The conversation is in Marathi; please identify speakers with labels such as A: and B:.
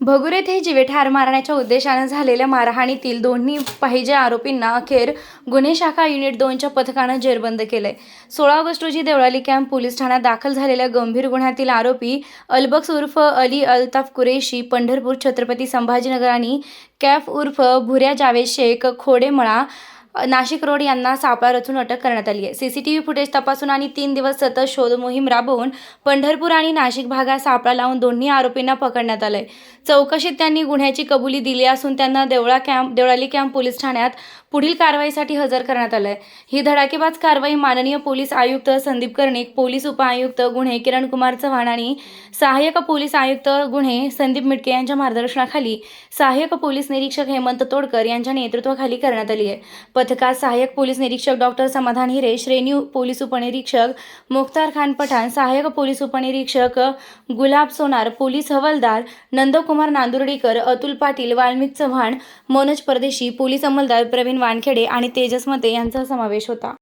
A: भगुर येथे जीवे ठार मारण्याच्या उद्देशानं झालेल्या मारहाणीतील दोन्ही पाहिजे आरोपींना अखेर गुन्हे शाखा युनिट दोनच्या पथकानं जेरबंद केलंय. सोळा ऑगस्ट रोजी देवळाली कॅम्प पोलीस ठाण्यात दाखल झालेल्या गंभीर गुन्ह्यातील आरोपी अलबक्स उर्फ अली अल्ताफ कुरेशी पंढरपूर छत्रपती संभाजीनगर आणि कॅफ उर्फ भुऱ्या जावेद शेख खोडेमळा नाशिक रोड यांना सापळा रचून अटक करण्यात आली आहे. सीसीटीव्ही फुटेज तपासून आणि तीन दिवस सतत शोध मोहीम राबवून पंढरपूर आणि नाशिक भागात सापळा लावून दोन्ही आरोपींना पकडण्यात आलंय. चौकशीत त्यांनी गुन्ह्याची कबुली दिली असून त्यांना Devla camp Deolali camp police ठाण्यात पुढील कारवाईसाठी हजर करण्यात आलंय. ही धडाकेबाज कारवाई माननीय पोलीस आयुक्त संदीप कर्णिक पोलीस उपआयुक्त गुन्हे किरण कुमार चव्हाण आणि सहाय्यक पोलीस आयुक्त गुन्हे संदीप मिटके यांच्या मार्गदर्शनाखाली सहाय्यक पोलीस निरीक्षक हेमंत तोडकर यांच्या नेतृत्वाखाली करण्यात आली आहे. पथकात सहाय्यक पोलीस निरीक्षक डॉक्टर समाधान हिरे श्रेणी पोलीस उपनिरीक्षक मुख्तार खान पठाण सहाय्यक पोलीस उपनिरीक्षक गुलाब सोनार पोलीस हवालदार नंदकुमार नांदुर्डीकर अतुल पाटील वाल्मिक चव्हाण मनोज परदेशी पोलीस अंमलदार प्रवीण वानखेडे आणि तेजस मते यांचा समावेश होता.